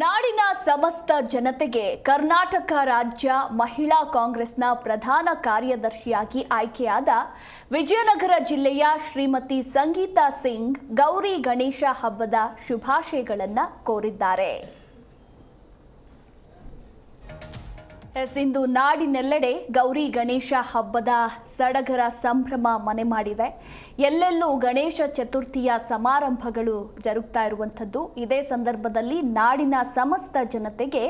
ನಾಡಿನ ಸಮಸ್ತ ಜನತೆಗೆ ಕರ್ನಾಟಕ ರಾಜ್ಯ ಮಹಿಳಾ ಕಾಂಗ್ರೆಸ್ನ ಪ್ರಧಾನ ಕಾರ್ಯದರ್ಶಿಯಾಗಿ ಆಯ್ಕೆಯಾದ ವಿಜಯನಗರ ಜಿಲ್ಲೆಯ ಶ್ರೀಮತಿ ಸಂಗೀತಾ ಸಿಂಗ್ ಗೌರಿ ಗಣೇಶ ಹಬ್ಬದ ಶುಭಾಶಯಗಳನ್ನು ಕೋರಿದ್ದಾರೆ. ಎಸ್, ಇಂದು ನಾಡಿನೆಲ್ಲೆಡೆ ಗೌರಿ ಗಣೇಶ ಹಬ್ಬದ ಸಡಗರ ಸಂಭ್ರಮ ಮನೆ ಮಾಡಿದೆ. ಎಲ್ಲೆಲ್ಲೂ ಗಣೇಶ ಚತುರ್ಥಿಯ ಸಮಾರಂಭಗಳು ಜರುಗ್ತಾ ಇರುವಂಥದ್ದು. ಇದೇ ಸಂದರ್ಭದಲ್ಲಿ ನಾಡಿನ ಸಮಸ್ತ ಜನತೆಗೆ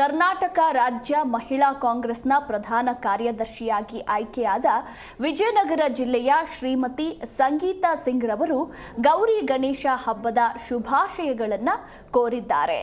ಕರ್ನಾಟಕ ರಾಜ್ಯ ಮಹಿಳಾ ಕಾಂಗ್ರೆಸ್ನ ಪ್ರಧಾನ ಕಾರ್ಯದರ್ಶಿಯಾಗಿ ಆಯ್ಕೆಯಾದ ವಿಜಯನಗರ ಜಿಲ್ಲೆಯ ಶ್ರೀಮತಿ ಸಂಗೀತಾ ಸಿಂಗ್ ರವರು ಗೌರಿ ಗಣೇಶ ಹಬ್ಬದ ಶುಭಾಶಯಗಳನ್ನು ಕೋರಿದ್ದಾರೆ.